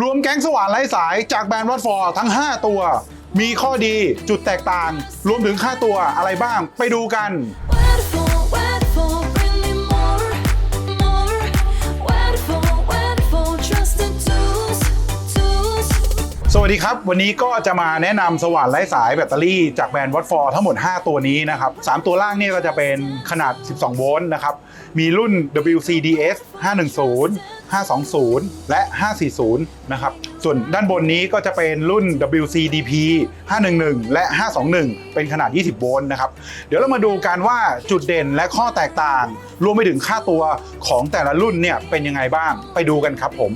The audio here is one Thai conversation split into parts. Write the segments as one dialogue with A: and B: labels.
A: รวมแก๊งสว่านไร้สายจากแบรนด์วัตฟอร์ทั้ง 5 ตัว มีข้อดีจุดแตกต่าง รวมถึงค่าตัวอะไรบ้างไปดูกัน วัสดีครับ วันนี้ก็จะมาแนะนำสว่านไร้สายแบตเตอรี่จากแบรนด์วัตฟอร์ทั้งหมด 5 ตัวนี้นะครับ 3 ตัวล่างเนี่ยก็จะเป็นขนาด 12 โวลต์นะครับ มีรุ่น WCDS 510 520 และ 540 นะครับ ส่วนด้านบนนี้ก็จะเป็นรุ่น WCDP 511 และ 521 เป็นขนาด 20 โวลต์นะครับ เดี๋ยวเรามาดูกันว่าจุดเด่นและข้อแตกต่าง รวมไปถึงค่าตัวของแต่ละรุ่นเนี่ยเป็นยังไงบ้าง ไปดูกันครับผม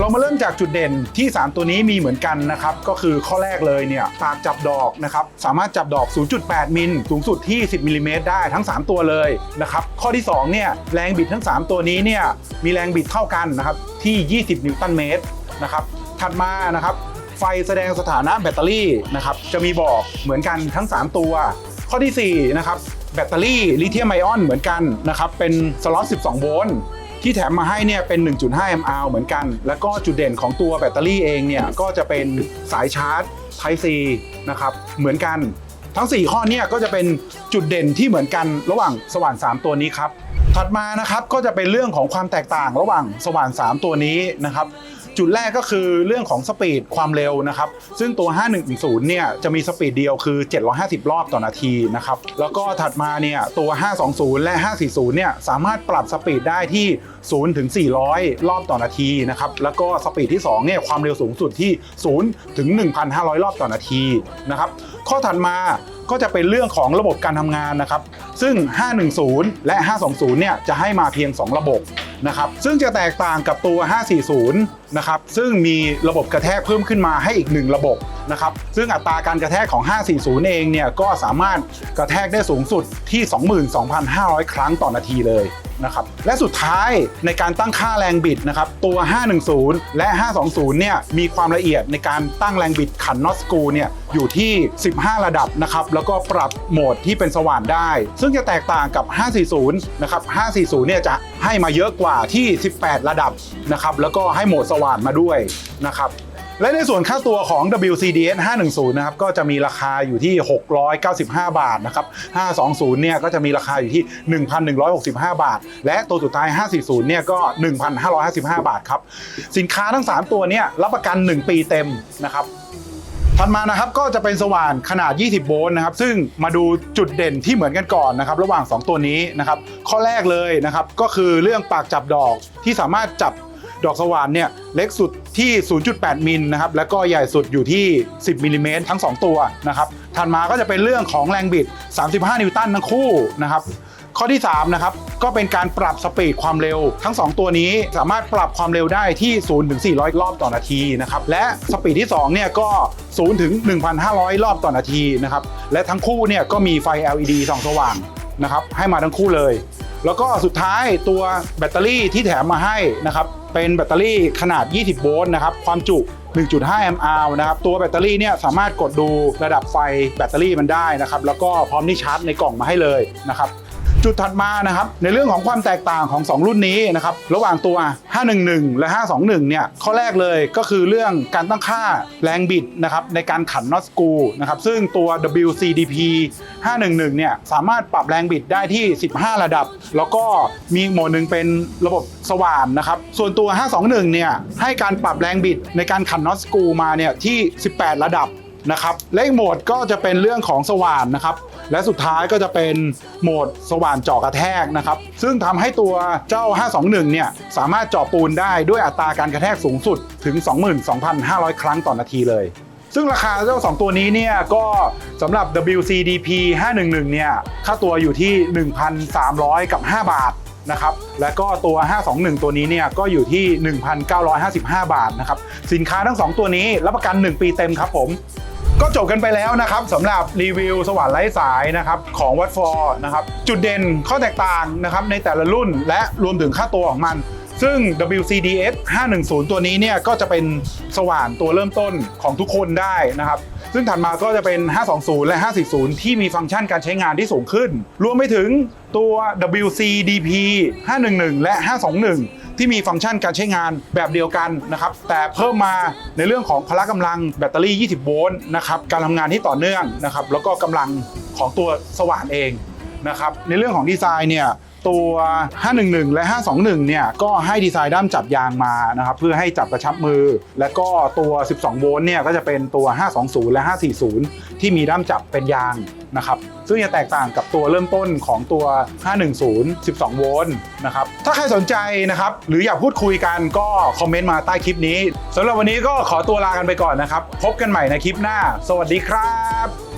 A: เรามาเริ่มจากจุดเด่นที่ 3 ตัวนี้มีเหมือนกันนะครับ ก็คือข้อแรกเลยเนี่ยปากจับดอกนะครับ สามารถจับดอก 0.8 มิล สูงสุดที่ 10มิลลิเมตรได้ทั้ง 3 ตัวเลยนะครับ ข้อที่ 2 เนี่ย แรงบิดทั้ง 3 ตัวนี้เนี่ย มีแรงบิดเท่ากันนะครับ ที่ 20 นิวตันเมตรนะครับ ถัดมานะครับ ไฟแสดงสถานะแบตเตอรี่นะครับ จะมีบอกเหมือนกันทั้ง 3 ตัว ข้อทีสี่4 นะครับ แบตเตอรี่ลิเธียมไอออนเหมือนกันนะครับ เป็นสล็อต 12 โวลต์ ที่แถมมาให้เนี่ยเป็น 1.5 mAh เหมือนกัน แล้วก็จุดเด่นของตัวแบตเตอรี่เองเนี่ยก็จะเป็นสายชาร์จ Type C นะครับเหมือนกันทั้ง 4 ข้อเนี่ยก็จะเป็นจุดเด่นที่เหมือนกันระหว่างสว่าน 3 ตัวนี้ครับถัดมานะครับก็จะเป็นเรื่องของความแตกต่างระหว่างสว่าน 3 ตัวนี้นะครับ จุดแรกก็คือเรื่องของสปีดความเร็วนะครับ ซึ่งตัว 5110 เนี่ยจะมีสปีดเดียวคือ 750 รอบต่อนาทีนะครับ แล้วก็ถัดมาเนี่ยตัว 520 และ 540 เนี่ยสามารถปรับสปีดได้ที่ 0 ถึง 400 รอบต่อนาทีนะครับ แล้วก็สปีดที่ 2 เนี่ยความเร็วสูงสุดที่ 0 ถึง 1,500 รอบต่อนาทีนะครับ ข้อถัดมา ก็จะเป็นเรื่องของระบบการทำงานนะครับ ซึ่ง 510 และ 520 เนี่ยจะให้มาเพียง 2 ระบบนะครับ ซึ่งจะแตกต่างกับตัว 540 นะครับ ซึ่งมีระบบกระแทกเพิ่มขึ้นมาให้อีก 1 ระบบนะครับ ซึ่งอัตราการกระแทกของ 540 เองเนี่ยก็สามารถกระแทกได้สูงสุดที่ 22,500 ครั้งต่อนาทีเลย นะครับและสุดท้ายในการตั้งค่าแรงบิดนะครับตัว 510 และ 520 เนี่ยมีความละเอียดในการตั้งแรงบิดขันน็อตสกรูเนี่ยอยู่ที่ 15 ระดับนะครับแล้วก็ปรับโหมดที่เป็นสว่านได้ ซึ่งจะแตกต่างกับ 540 นะครับ 540 เนี่ยจะให้มาเยอะกว่าที่ 18 ระดับนะครับแล้วก็ให้โหมดสว่านมาด้วยนะครับ และในส่วนค่าตัวของ WCDS 510 นะครับ ก็จะมีราคาอยู่ที่ 695 บาทนะครับ 520 เนี่ยก็จะมีราคาอยู่ที่ 1,165 บาท และตัวสุดท้าย 540 เนี่ยก็ 1,555 บาทครับ สินค้าทั้ง 3 ตัวเนี่ยรับประกัน 1 ปีเต็มนะครับถัดมานะครับก็จะเป็นสว่านขนาด 20 โวลต์นะครับ ซึ่งมาดูจุดเด่นที่เหมือนกันก่อนนะครับ ระหว่าง 2 ตัวนี้นะครับ ข้อแรกเลยนะครับ ก็คือเรื่องปากจับดอกที่สามารถจับ ดอกสว่านเนี่ยเล็กสุดที่ 0.8 มิลนะครับแล้วก็ใหญ่สุดอยู่ที่ 10มิลลิเมตรทั้ง 2 ตัวนะครับถัดมาก็จะเป็นเรื่องของแรงบิด 35 นิวตันทั้งคู่นะครับข้อที่3นะครับก็เป็นการปรับสปีดความเร็ว ทั้ง 2 ตัวนี้สามารถปรับความเร็วได้ที่ 0 ถึง 400 รอบต่อนาทีนะครับและสปีดที่2เนี่ยก็ 0 ถึง 1,500 รอบต่อนาทีนะครับและทั้งคู่เนี่ยก็มีไฟ LED ส่องสว่างนะครับให้มาทั้งคู่เลย แล้วก็สุดท้ายตัวแบตเตอรี่ที่แถมมาให้นะครับเป็นแบตเตอรี่ขนาด 20 โวลต์นะครับความจุ 1.5 mAh นะครับตัวแบตเตอรี่เนี่ยสามารถกดดูระดับไฟแบตเตอรี่มันได้นะครับแล้วก็พร้อมที่ชาร์จในกล่องมาให้เลยนะครับ จุดถัดมานะครับในเรื่องของความแตกต่างของ 2 รุ่นนี้นะครับระหว่างตัว 511 และ 521 เนี่ยข้อแรกเลยก็คือเรื่องการตั้งค่าแรงบิดนะครับในการขันน็อตสกรูนะครับซึ่งตัว WCDP 511 เนี่ยสามารถปรับแรงบิดได้ที่ 15 ระดับ แล้วก็มีโหมดหนึ่งเป็นระบบสว่านนะครับส่วนตัว 521 เนี่ยให้การปรับแรงบิดในการขันน็อตสกรูมาเนี่ยที่ 18 ระดับนะครับและโหมดก็จะเป็นเรื่องของสว่านนะครับ และสุดท้ายก็จะเป็นโหมดสว่านเจาะกระแทกนะครับ ซึ่งทำให้ตัวเจ้า 521 เนี่ย สามารถเจาะปูนได้ด้วยอัตราการกระแทกสูงสุดถึง 22,500 ครั้งต่อนาทีเลย ซึ่งราคาเจ้า 2 ตัวนี้เนี่ยก็สำหรับ WCDP 511 เนี่ย ค่าตัวอยู่ที่ 1,300 กับ 5 บาทนะครับและก็ตัว 521 ตัวนี้เนี่ยก็อยู่ที่ 1,955 บาทนะครับ สินค้าทั้ง 2 ตัวนี้รับประกัน 1 ปีเต็มครับผม ก็จบกันไปแล้วนะครับสำหรับรีวิวสว่านไร้สายนะครับของวัดฟอร์นะครับจุดเด่นข้อแตกต่างนะครับในแต่ละรุ่นและรวมถึงค่าตัวของมัน ซึ่ง WCDS 510 ตัวนี้เนี่ยก็จะเป็นสว่านตัวเริ่มต้นของทุกคนได้นะครับซึ่งถัดมาก็จะเป็น 520 และ 540 ที่มีฟังก์ชันการใช้งานที่สูงขึ้น รวมไปถึงตัว WCDP 511 และ 521 ที่มีฟังก์ชันการใช้งานแบบเดียวกันนะครับแต่เพิ่มมาในเรื่องของพละกำลังแบตเตอรี่ 20 โวลต์นะครับการทำงานที่ต่อเนื่องนะครับแล้วก็กำลังของตัวสว่านเองนะครับในเรื่องของดีไซน์เนี่ยตัว 511 และ 521 เนี่ย ก็ให้ดีไซน์ด้ามจับยางมานะครับ เพื่อให้จับกระชับมือ และก็ตัว 12 โวลต์ เนี่ย ก็จะเป็นตัว 520 และ 540 ที่มีด้ามจับเป็นยาง นะครับซึ่งจะแตกต่างกับตัวเริ่มต้นของตัว 510 12 โวลต์นะครับถ้าใครสนใจนะครับหรืออยากพูดคุยกันก็คอมเมนต์มาใต้คลิปนี้สำหรับวันนี้ก็ขอตัวลากันไปก่อนนะครับ พบกันใหม่ในคลิปหน้า สวัสดีครับ